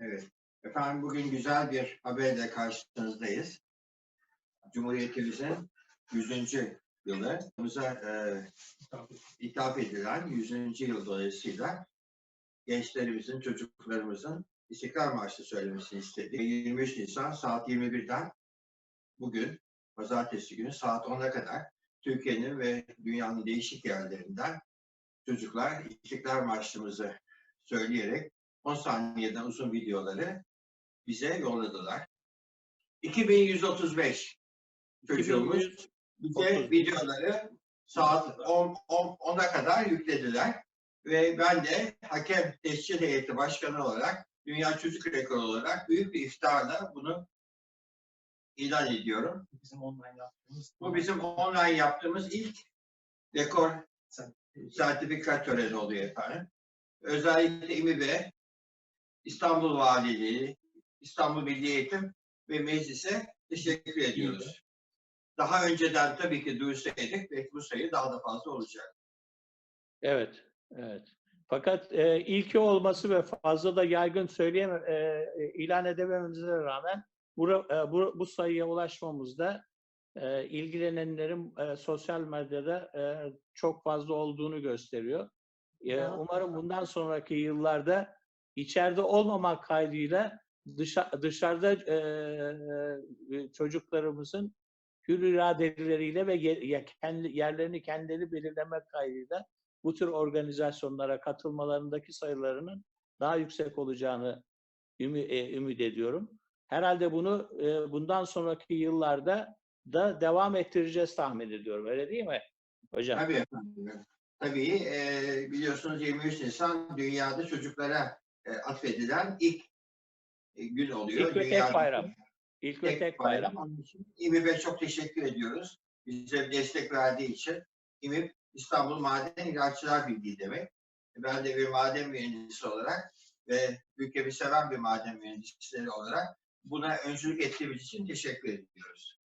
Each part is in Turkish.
Evet. Efendim bugün güzel bir haberle karşınızdayız. Cumhuriyetimizin 100. yılı. E, ithaf edilen 100. yıl dolayısıyla gençlerimizin, çocuklarımızın İstiklal Marşı söylemesini istedi. 23 Nisan saat 21'den bugün, pazartesi günü saat 10'a kadar Türkiye'nin ve dünyanın değişik yerlerinden çocuklar İstiklal Marşımızı söyleyerek 10 saniyeden uzun videoları bize yolladılar. 2135 çocuğumuz bize videoları saat 10, 10, 10'a kadar yüklediler. Ve ben de hakem tescil heyeti başkanı olarak Dünya Çocuk Rekoru olarak büyük bir iftarla bunu ilan ediyorum. Bizim online yaptığımız. Bu bizim online yaptığımız ilk rekor sertifika töreni oluyor efendim. Özellikle İMİB'e, İstanbul Valiliği, İstanbul Milli Eğitim ve Meclis'e teşekkür ediyoruz. Daha önceden tabii ki duyursaydık belki bu sayı daha da fazla olacak. Evet, evet. Fakat e, ilki olması ve fazla da yaygın söyleyeme, e, e, ilan edemememize rağmen bu, e, bu, bu sayıya ulaşmamızda e, ilgilenenlerin e, sosyal medyada e, çok fazla olduğunu gösteriyor. E, umarım bundan sonraki yıllarda içeride olmamak kaydıyla dışa, dışarıda e, çocuklarımızın hür iradeleriyle ve yerlerini kendileri belirlemek kaydıyla bu tür organizasyonlara katılmalarındaki sayılarının daha yüksek olacağını ümü, e, ümit ediyorum. Herhalde bunu e, bundan sonraki yıllarda da devam ettireceğiz tahmin ediyorum. Öyle değil mi hocam? Tabii efendim. Tabii e, biliyorsunuz 23 Nisan dünyada çocuklara e, atfedilen ilk e, gün oluyor. İlk ve tek bayram. İlk ve tek bayram. Onun için İMİB'e çok teşekkür ediyoruz. Bize destek verdiği için. İMİB İstanbul Maden İlaççılar Birliği demek. Ben de bir maden mühendisi olarak ve ülkemi seven bir maden mühendisleri olarak buna öncülük ettiğimiz için teşekkür ediyoruz.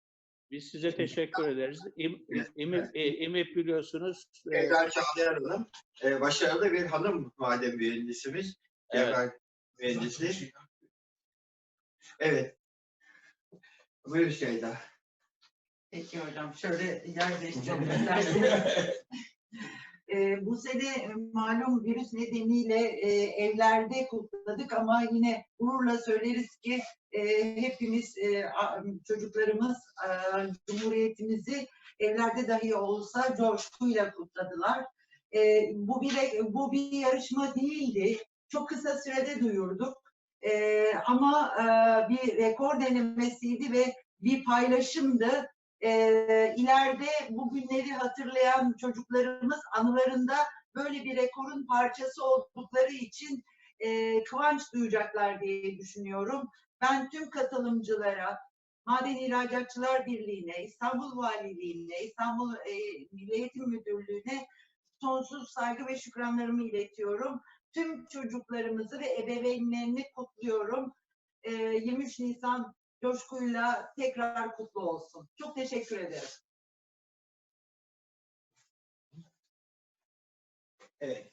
Biz size teşekkür ederiz. İm, Evet. İMİP, e, İMİP biliyorsunuz Evler Çağlayan Hanım, e, başarılı bir hanım maden mühendisimiz. Evet. Evler mühendisi. Evet. Buyur Şeyda. Peki hocam şöyle yer değiştirelim isterseniz. Ee, bu sene e, malum virüs nedeniyle e, evlerde kutladık ama yine gururla söyleriz ki e, hepimiz e, çocuklarımız e, Cumhuriyetimizi evlerde dahi olsa coşkuyla kutladılar. E, bu bir bu bir yarışma değildi. Çok kısa sürede duyurduk. E, ama e, bir rekor denemesiydi ve bir paylaşımdı e, ileride bu günleri hatırlayan çocuklarımız anılarında böyle bir rekorun parçası oldukları için e, kıvanç duyacaklar diye düşünüyorum. Ben tüm katılımcılara, Maden İhracatçılar Birliği'ne, İstanbul Valiliği'ne, İstanbul e, Milli Eğitim Müdürlüğü'ne sonsuz saygı ve şükranlarımı iletiyorum. Tüm çocuklarımızı ve ebeveynlerini kutluyorum. E, 23 Nisan coşkuyla tekrar kutlu olsun. Çok teşekkür ederim. Evet.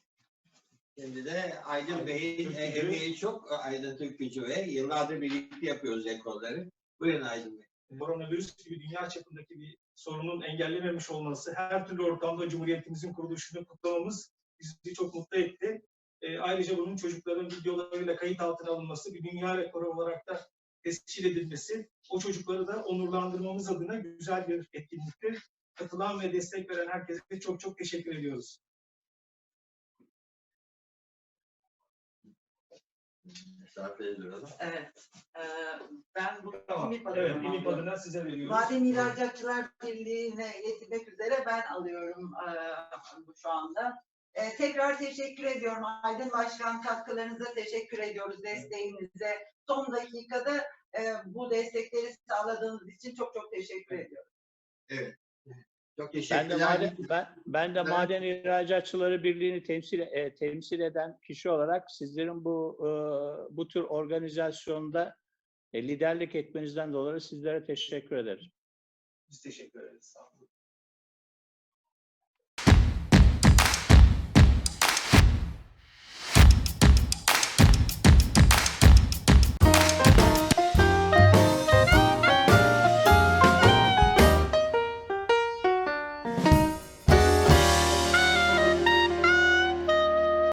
Şimdi de Aydın Bey'in emeği çok. Aydın Türkgücü ve yıllardır birlikte yapıyoruz ekolları. Buyurun Aydın Bey. Koronavirüs gibi dünya çapındaki bir sorunun engellememiş olması, her türlü ortamda Cumhuriyetimizin kuruluşunu kutlamamız bizi çok mutlu etti. Ee, ayrıca bunun çocukların videolarıyla kayıt altına alınması, bir dünya rekoru olarak da tescil edilmesi, o çocukları da onurlandırmamız adına güzel bir etkinliktir. Katılan ve destek veren herkese çok çok teşekkür ediyoruz. Evet. e, ben bu Tamam. İMİP Evet, adına İMİP alıyorum. adına size veriyoruz. Maden İhracatçılar Birliği'ne iletmek üzere ben alıyorum e, bu şu anda. E, tekrar teşekkür ediyorum. Aydın Başkan katkılarınıza teşekkür ediyoruz, desteğinize. Son dakikada e, bu destekleri sağladığınız için çok çok teşekkür ediyorum. Çok Ben de teşekkürler. maden, ben, ben de Evet. Maden İhracatçıları Birliği'ni temsil e, temsil eden kişi olarak sizlerin bu e, bu tür organizasyonda e, liderlik etmenizden dolayı sizlere teşekkür ederim. Biz teşekkür ederiz. Sağ olun.